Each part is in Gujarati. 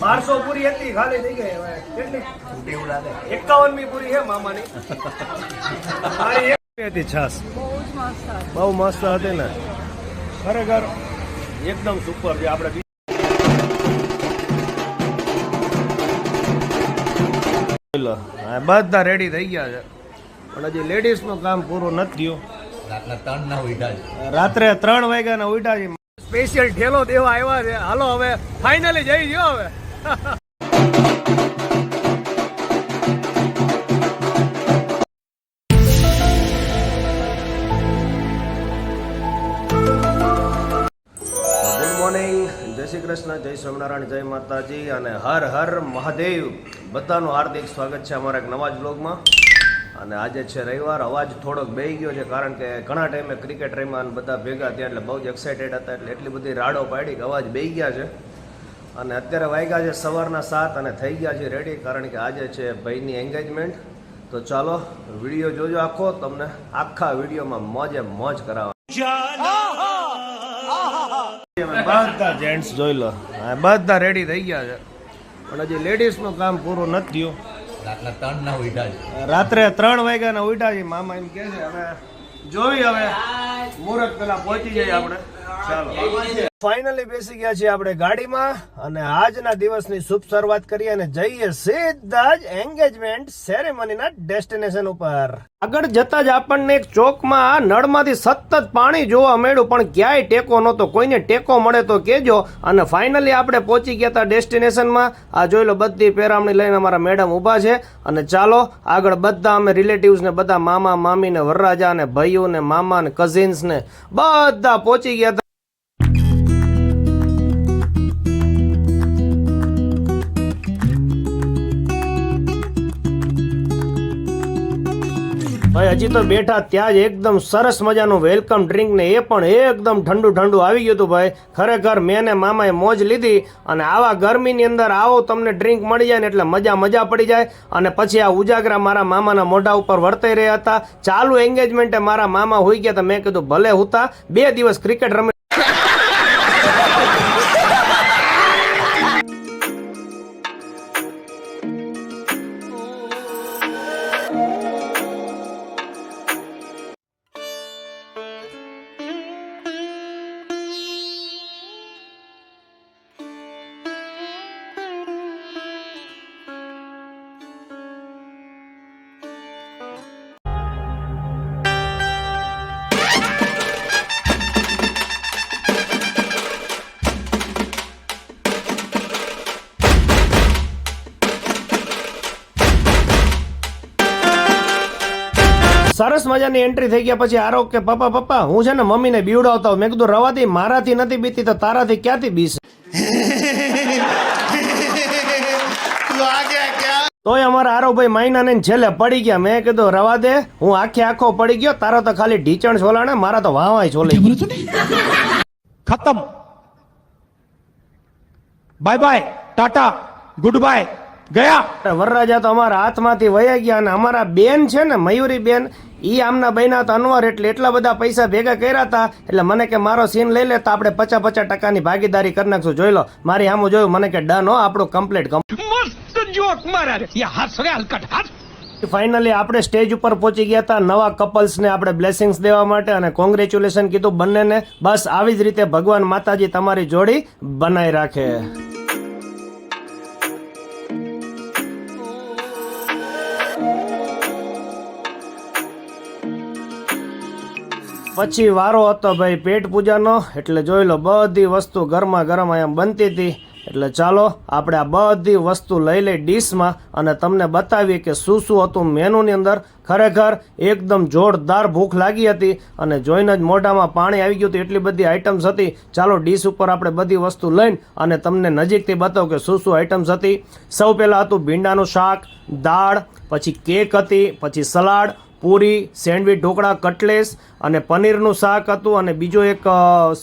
બારસો પૂરી હતી ખાલી થઈ ગઈ હવે. કેટલી? એવું લાગે એકાવનમી પૂરી છે મામાની. મારી એક હતી છાસ. બહુ મસ્ત હતી ને. ખરેખર એકદમ સુપર છે. આપણે બધા રેડી થઈ ગયા છે. પણ હજી લેડીઝનું કામ પૂરું નથી થયું. રાતના ત્રણ ના ઉઠા છે. રાત્રે ત્રણ વાગ્યાના ઉઠા છે. સ્પેશિયલ ઠેલો દેવા આવ્યા છે. હાલો હવે ફાઇનલી જઈ ગયો હવે. શ્રી કૃષ્ણ, જય સ્વામિનારાયણ, જય માતાજી અને હર હર મહાદેવ. બધાનું હાર્દિક સ્વાગત છે અમારા એક નવા જ બ્લોગમાં અને આજે છે રવિવાર, અવાજ થોડોક બે ગયો છે કારણ કે ઘણા ટાઈમે ક્રિકેટ રમ્યા અને બધા ભેગા થયા એટલે બહુ જ એક્સાઇટેડ હતા એટલે એટલી બધી રાડો પાડી કે અવાજ બે ગયા છે. અને અત્યારે વાગ્યા છે સવારના સાત અને થઈ ગયા છે રેડી કારણ કે આજે છે ભાઈની એન્ગેજમેન્ટ તો ચાલો વીડિયો જોજો આખો તમને આખા વિડીયોમાં મોજે મોજ કરાવવા. બધા જેન્ટ્સ જોઈ લો. બધા રેડી થઈ ગયા છે. પણ હજી લેડીઝનું કામ પૂરું નથી થયું. રાત્રે ત્રણ વાગ્યાના ઉઠા છે. મામા એમ કે છે હવે જોઈ હવે. મુહૂર્ત પેલા પહોંચી જઈએ આપણે. ચાલો. ફાઇનલી બેસી ગયા છીએ આપણે ગાડીમાં અને આજના દિવસની શુભ શરૂઆત કરીએ અને જઈએ સીધા જ એન્ગેજમેન્ટ સેરેમનીના ડેસ્ટિનેશન ઉપર. આગળ જતા જ આપણને એક ચોકમાં નળમાંથી સતત પાણી જોવા મળ્યું, પણ ક્યાંય ટેકો નહોતો. કોઈને ટેકો મળે તો કહેજો. અને ફાઇનલી આપણે પહોંચી ગયા હતા ડેસ્ટિનેશનમાં. આ જોઈ લો બધી પેરામણી લઈને અમારા મેડમ ઊભા છે. અને ચાલો, આગળ બધા અમે રિલેટિવ્સ ને બધા મામા, મામીને વરરાજા ને ભાઈઓ ને મામા ને કઝિન્સ ને બધા પહોંચી ગયા હતા. ભાઈ, હજી તો બેઠા ત્યાં જ એકદમ સરસ મજાનું વેલકમ ડ્રિંક ને એ પણ એકદમ ઠંડુ ઠંડુ આવી ગયું હતું ભાઈ. ખરેખર મેં ને મામાએ મોજ લીધી અને આવા ગરમીની અંદર આવો તમને ડ્રિંક મળી જાય ને એટલે મજા મજા પડી જાય. અને પછી આ ઉજાગરા મારા મામાના મોઢા ઉપર વર્તાઈ રહ્યા હતા. ચાલુ એન્ગેજમેન્ટે મારા મામા હોઈ ગયા હતા. મેં કીધું ભલે હુતા, બે દિવસ ક્રિકેટ રમે સરસ મજાની એન્ટ્રી થઈ ગયા પછી આરો કે પપ્પા પપ્પા હું છે ને મમ્મીને બીવડાવતા હોઉં. મેં કીધું રવાથી મારાથી નથી બીતી તો તારાથી ક્યાંથી બીસે તોય અમારા આરોભાઈ માઇનાને છેલ્લે પડી ગયા. મેં કીધું રવા દે હું આખે આખો પડી ગયો તારો તો ખાલી ઢીચણ છોલાણે મારા તો વાવાય છોલી ખતમ. Bye bye tata goodbye. ગયા. વરરાજા તો અમારા હાથમાંથી વયા ગયા અને અમારા બેન છે ને મયુરી બેન એ આમના બહેના તો અનવર એટલે એટલા બધા પૈસા ભેગા કર્યા હતા એટલે મને કે મારો સીન લઈ લે તો આપણે પચાસ પચાસ ટકાની ભાગીદારી કરી નાખશું. જોઈ લો મારી આમ જોયું મને કે ડન હો આપણું કમ્પ્લીટ મસ્ત જોક મારા હાથ હલકટ હાથ. ફાઇનલી આપણે સ્ટેજ ઉપર પહોંચી ગયા હતા નવા કપલ્સને આપણે બ્લેસિંગ્સ દેવા માટે અને કોંગ્રેચ્યુલેશન કીધું બંનેને. બસ આવી જ રીતે ભગવાન માતાજી તમારી જોડી બનાવી રાખે. પછી વારો હતો ભાઈ, પેટ પૂજાનો. એટલે જોઈ લો, બધી વસ્તુ ગરમા ગરમ એમ બનતી હતી. એટલે ચાલો, આપણે આ બધી વસ્તુ લઈ લઈ ડીશમાં અને તમને બતાવીએ કે શું શું હતું મેનુની અંદર. ખરેખર એકદમ જોરદાર ભૂખ લાગી હતી અને જોઈને જ મોઢામાં પાણી આવી ગયું હતું. એટલી બધી આઇટમ્સ હતી. ચાલો, ડીશ ઉપર આપણે બધી વસ્તુ લઈને અને તમને નજીકથી બતાવું કે શું શું આઇટમ્સ હતી. સૌ પહેલાં હતું ભીંડાનું શાક, દાળ, પછી કેક હતી, પછી salad puri, sandwich, dhokla, cutlets અને પનીરનું શાક હતું અને બીજો એક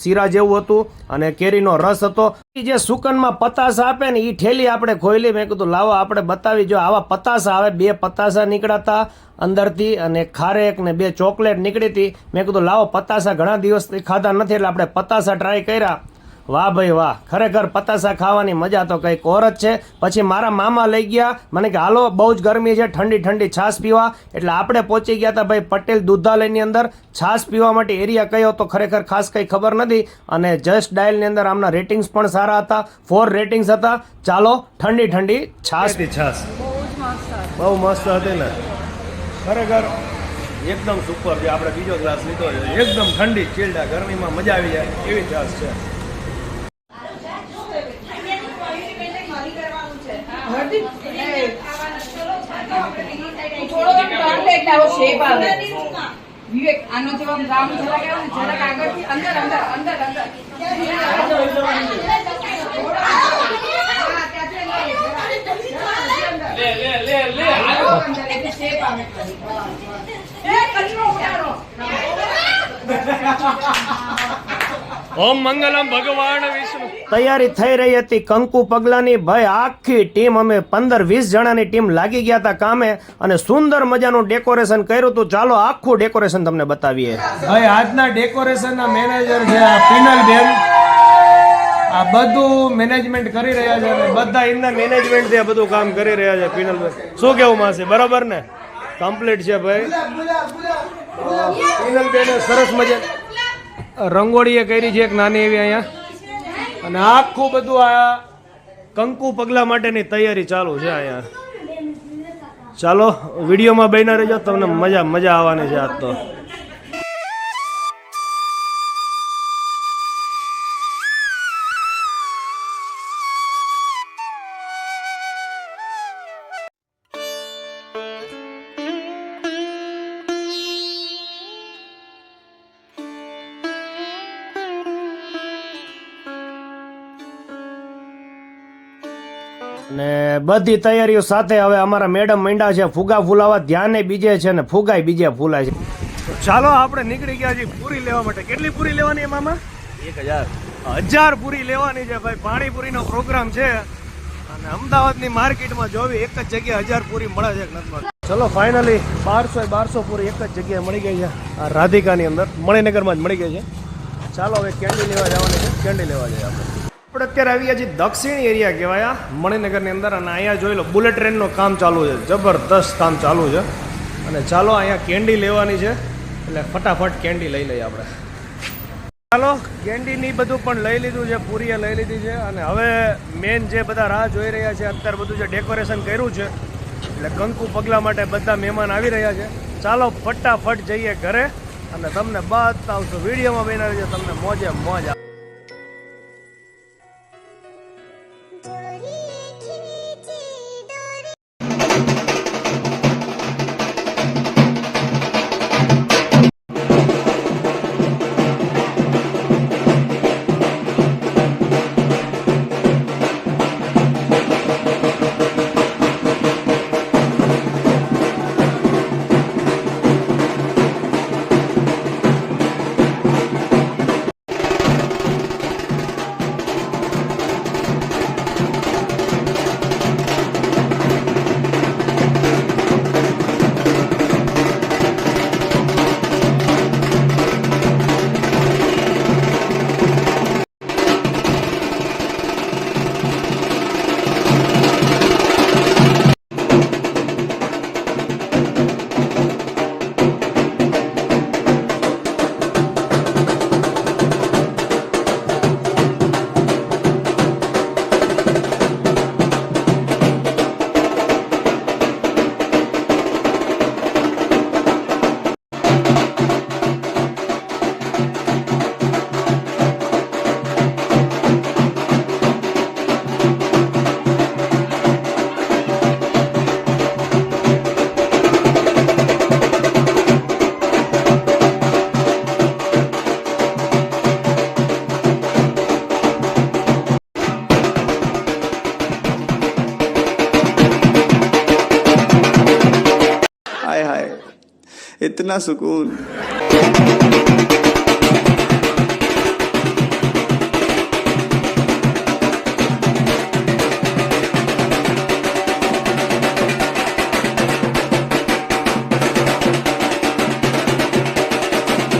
શીરા જેવું હતું અને કેરીનો રસ હતો. જે સુકનમાં પતાસા આપે ને એ ઠેલી આપણે ખોઈલી મેં કીધું, લાવો, આપણે બતાવી જો. આવા પતાસા આવે, બે પતાસા નીકળ્યા અંદરથી અને ખારેક ને બે ચોકલેટ નીકળી હતી. મેં કીધું, લાવો પતાસા ઘણા દિવસથી ખાધા નથી એટલે આપણે પતાસા ટ્રાય કર્યા. વાહ ભાઈ વાહ ખરેખર પતાસા ખાવાની મજા તો કંઈક ઓર જ છે. પછી મારા મામા લઈ ગયા. મને કે હાલો બહુ જ ગરમી છે ઠંડી ઠંડી છાશ પીવા. એટલે આપણે પહોંચી ગયા હતા ભાઈ પટેલ દૂધાલયની અંદર. છાશ પીવા માટે એરિયા કયો તો ખરેખર ખાસ કંઈ ખબર નથી. અને જસ્ટ ડાયલની અંદર આમના રેટિંગ્સ પણ સારા હતા. ફોર રેટિંગ્સ હતા. ચાલો ઠંડી ઠંડી છાશ. છાશ? બહુ મસ્ત હતી. ને? ખરેખર એકદમ સુપર છે. આપણે બીજો ગ્લાસ લીધો છે. એકદમ ઠંડી ચીલડા ગરમીમાં મજા આવી જાય. એવી છાશ છે થોડો આમ turn લે વિવેક આનો જવાબ રામ જરાક આવે ને, જરાક આગળથી અંદર અંદર અંદર અંદર અંદર. આવો અંદર એટલે shape આવે. એ કચરો ઉડાડો. ઓમ મંગલમ ભગવાન વિષ્ણુ. તૈયારી થઈ રહી હતી કંકુ પગલાની. ભાઈ આખી ટીમ અમે પંદર વીસ જણાની ટીમ લાગી ગયા હતા કામે અને સુંદર મજાનું ડેકોરેશન કર્યું હતું. ચાલો આખું ડેકોરેશન તમને બતાવીએ. ભાઈ આજના ડેકોરેશનના મેનેજર છે આ પિનલ બેન આ બધું મેનેજમેન્ટ કરી રહ્યા છે બધા એમના મેનેજમેન્ટથી બધું કામ કરી રહ્યા છે પિનલ બેન શું કેવું માસે? બરાબર ને? કમ્પ્લીટ છે ભાઈ. પિનલ બેન સરસ મજા રંગોળીએ કરી છે એક નાની એવી અહીંયા. અને આખું બધું આ કંકુ પગલા માટેની તૈયારી ચાલુ છે અહીંયા. ચાલો, વિડીયોમાં બન્યા રહેજો, તમને મજા મજા આવવાની છે આજ તો. ને બધી તૈયારીઓ સાથે હવે અમારા મેડમ મીંડા છે. ફુગા ફૂલાવા ધ્યાને બીજે છે ને ફુગાય બીજે ફૂલાય છે. ચાલો આપણે નીકળી ગયા છીએ પૂરી લેવા માટે. કેટલી પૂરી લેવાની છે મામા એક હજાર. હજાર પૂરી લેવાની છે ભાઈ. પાણીપુરીનો પ્રોગ્રામ છે. અને અમદાવાદની માર્કેટમાં જોવી એક જ જગ્યાએ હજાર પૂરી મળે છે કે ચલો ફાઇનલી બારસો બારસો પૂરી એક જ જગ્યાએ મળી ગઈ છે. આ રાધિકાની અંદર. મણિનગરમાં જ મળી ગઈ છે. ચાલો હવે કેન્ડી લેવા જવાની છે. કેન્ડી લેવા જઈએ આપણે. આપણે અત્યારે આવી છીએ દક્ષિણ એરિયા કહેવાય મણિનગરની અંદર અને અહીંયા જોઈ લો, બુલેટ ટ્રેનનું કામ ચાલુ છે, જબરદસ્ત કામ ચાલુ છે. અને ચાલો અહીંયા કેન્ડી લેવાની છે, એટલે ફટાફટ કેન્ડી લઈ લઈએ આપણે. ચાલો, કેન્ડીની બધું પણ લઈ લીધું છે, પૂરીએ લઈ લીધી છે, અને હવે મેન જે બધા રાહ જોઈ રહ્યા છે, અત્યારે બધું જે ડેકોરેશન કર્યું છે, એટલે કંકુ પગલા માટે બધા મહેમાન આવી રહ્યા છે. ચાલો, ફટાફટ જઈએ ઘરે, અને તમને બતાવશું, વિડીયોમાં બની છે, તમને મોજે મોજ इतना सुकून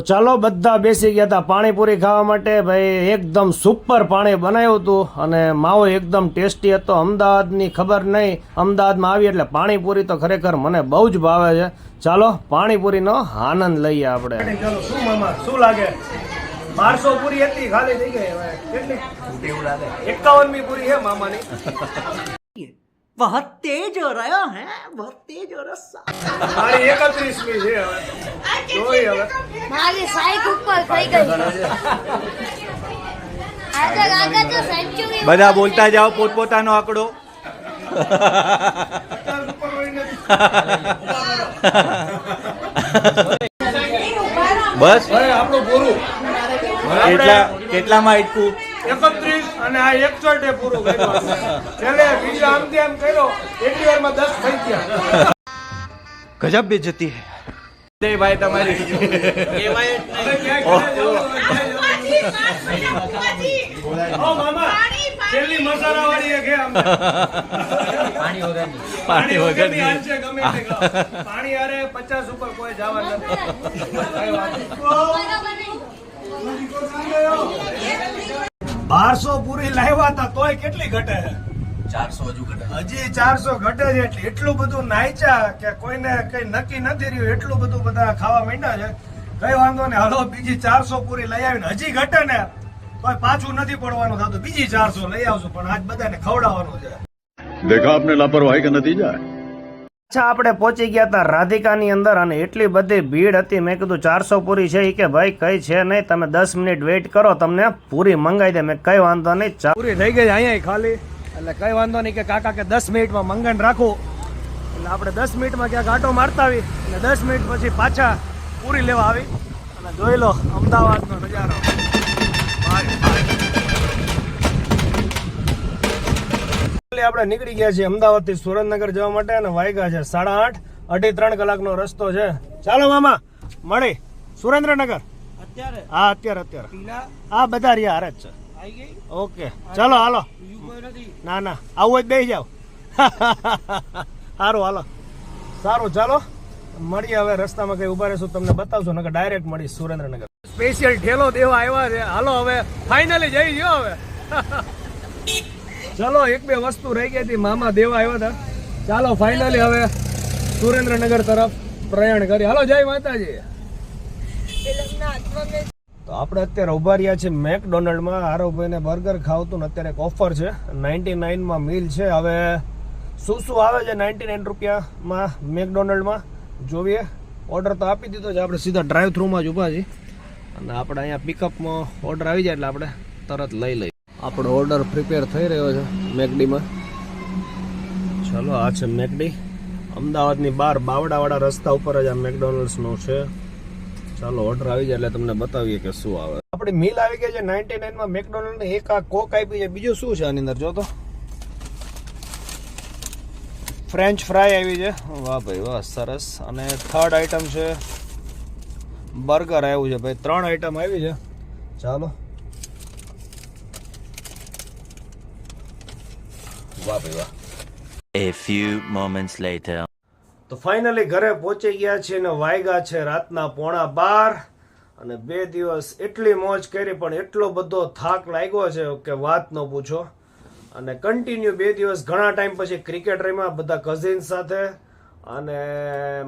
તો ચાલો બધા બેસી ગયા હતા પાણીપુરી ખાવા માટે. ભાઈ એકદમ સુપર પાણી બનાવ્યું હતું અને માવો એકદમ ટેસ્ટી હતો. અમદાવાદની ખબર નહીં. અમદાવાદમાં આવી એટલે પાણીપુરી તો ખરેખર મને બહુ જ ભાવે છે. ચાલો પાણીપુરીનો આનંદ લઈએ આપણે. ચાલો શું મામા શું લાગે? બારસો પૂરી હતી ખાલી થઈ ગઈ હવે. કેટલી? એકાવનમી પૂરી છે મામાની. बहुत तेज हो रहा है बहुत तेज हो रहा મારી એકત્રીસમી છે હવે જોઈ હવે મારી સાઈક ઉપર થઈ ગઈ આગળ આગળ તો સેન્ચુરી બધા બોલતા જાઓ પોતપોતાનો આંકડો બસ આપણું પૂરું કેટલા કેટલામાં આટકું એકત્રીસ અને આ એક ચોટે પૂરું કર્યું. છેલ્લે બીજું આમ તેમ કર્યો એટલી વારમાં દસ થઈ ગયા. ગજબ બેજતી હે. ભાઈ તમારી. પાણી વગર. પાણી અરે પચાસ ઉપર કોઈ જવા નથી. બારસો પૂરી લાવ્યા હતા તોય કેટલી ઘટે ચારસો હજુ ઘટે હજી ચારસો ઘટે છે એટલે એટલું બધું નાયચા કે કોઈને કઈ નક્કી નથી રહ્યું એટલું બધું બધા ખાવા માંડ્યા છે. કઈ વાંધો ને હાલો બીજી ચારસો પૂરી લઈ આવીને. હજી ઘટે ને તોય પાછું નથી પડવાનું થતું. બીજી ચારસો લઈ આવશું પણ આજ બધાને ખવડાવવાનું છે. દેખા આપને લાપરવાહી કે નતીજા અચ્છા, આપણે પહોંચી ગયા હતા રાધિકાની અંદર અને એટલી બધી ભીડ હતી. મેં કીધું, ચારસો પૂરી છે. કે, ભાઈ, કઈ છે નહીં. તમે દસ મિનિટ વેઇટ કરો. તમને પૂરી મંગાવી દે. મેં કઈ વાંધો નહીં. પૂરી થઈ ગઈ અહીંયા ખાલી. એટલે કઈ વાંધો નહીં કે કાકા કે દસ મિનિટમાં મંગન રાખું. એટલે આપણે દસ મિનિટમાં ક્યાંક આટો મારતા આવી અને દસ મિનિટ પછી પાછા પૂરી લેવા આવી. અને જોઈ લો, અમદાવાદનો નજારો. એટલે આપણે નીકળી ગયા છીએ અમદાવાદથી સુરેન્દ્રનગર જવા માટે અને વાગ્યા છે સાડા આઠ. અઢી ત્રણ કલાકનો રસ્તો છે. ચાલો મામા મળી. સુરેન્દ્રનગર? અત્યારે? હા અત્યારે અત્યારે. હા બધા રહ્યા હારે જ છે. ઓકે. ચાલો હાલો. ના ના. આવું હોય બે જાવ સારું હાલો. સારું ચાલો. મળીએ હવે રસ્તામાં કઈ ઊભા રહેશું તમને બતાવશું નકર ડાયરેક્ટ મળી સુરેન્દ્રનગર. સ્પેશિયલ ઠેલો દેવા આવ્યા છે. હાલો હવે ફાઇનલી જઈ ગયો હવે. ચલો, એક બે વસ્તુ રહી ગઈ હતી. મામા દેવા આવ્યા હતા. ચાલો ફાઇનલી હવે સુરેન્દ્રનગર તરફ પ્રયાણ કરી. હાલો, જય માતાજી. તો આપણે અત્યારે ઊભા રહ્યા છે મેકડોનલ્ડમાં. આરોભાઈને બર્ગર ખાવતું અત્યારે એક ઓફર છે. નાઇન્ટી નાઇનમાં મિલ છે. હવે શું શું આવે છે નાઇન્ટી નાઇન રૂપિયામાં મેકડોનલ્ડમાં? જોઈએ. ઓર્ડર તો આપી દીધો છે. આપણે સીધા ડ્રાઈવ થ્રુમાં જ ઊભા છીએ. અને આપણે અહીંયા પિકઅપમાં ઓર્ડર આવી જાય એટલે આપણે તરત લઈ લઈએ. આપણો ઓર્ડર પ્રિપેર થઈ રહ્યો છે મેકડીમાં. ચાલો, આ છે મેકડી. અમદાવાદની બહાર બાવડાવાળા રસ્તા ઉપર જ આ મેકડોનલ્ડ્સનો છે. ચાલો ઓર્ડર આવી જાય એટલે તમને બતાવીએ કે શું આવે. આપણી મિલ આવી ગઈ છે નાઇન્ટી નાઇનમાં મેકડોનલ્ડ એક આ કોક આપી છે. બીજું શું છે આની અંદર? જો તો. ફ્રેન્ચ ફ્રાય આવી છે. વાહ ભાઈ, વાહ, સરસ. અને થર્ડ આઈટમ છે. બર્ગર આવ્યું છે ભાઈ. ત્રણ આઈટમ આવી છે. ચાલો. વાહ ભાઈ વાહ. A few moments later. તો ફાઇનલી ઘરે પહોંચી ગયા છે ને વાયગા છે રાતના પોણા બાર અને બે દિવસ એટલી મોજ કરી પણ એટલો બધો થાક લાગ્યો છે કે વાત ન પૂછો. અને કન્ટિન્યુ બે દિવસ ઘણા ટાઈમ પછી ક્રિકેટ રમ્યા બધા કઝિન સાથે અને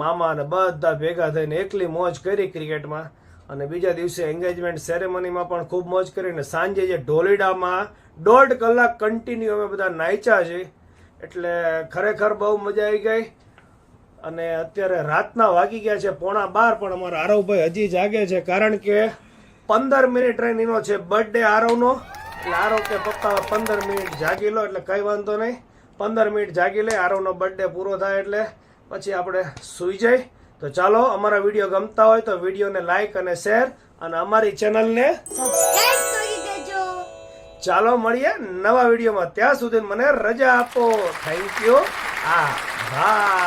મામા અને બધા ભેગા થઈને એકલી મોજ કરી ક્રિકેટમાં અને બીજા દિવસે એન્ગેજમેન્ટ સેરેમનીમાં પણ ખૂબ મોજ કરી અને સાંજે જે ઢોલીડામાં દોઢ કલાક કન્ટિન્યુ અમે બધા નાચ્યા છે એટલે ખરેખર બહુ મજા આવી ગઈ. અને અત્યારે રાતના વાગી ગયા છે, પોણા બાર, પણ અમારા આરવભાઈ હજી જાગે છે, કારણ કે પંદર મિનિટ એનો છે બર્થડે આરવનો. એટલે આરવ કે પપ્પા, પંદર મિનિટ જાગી લો, એટલે કંઈ વાંધો નહીં. પંદર મિનિટ જાગી લે, આરવનો બર્થડે પૂરો થાય એટલે પછી આપણે સૂઈ જાય તો ચાલો અમારા વીડિયો ગમતા હોય તો વિડીયોને લાઈક અને શેર અને અમારી ચેનલને ચાલો મળીએ નવા વિડીયોમાં. ત્યાં સુધી મને રજા આપો. થેન્ક યુ હા હા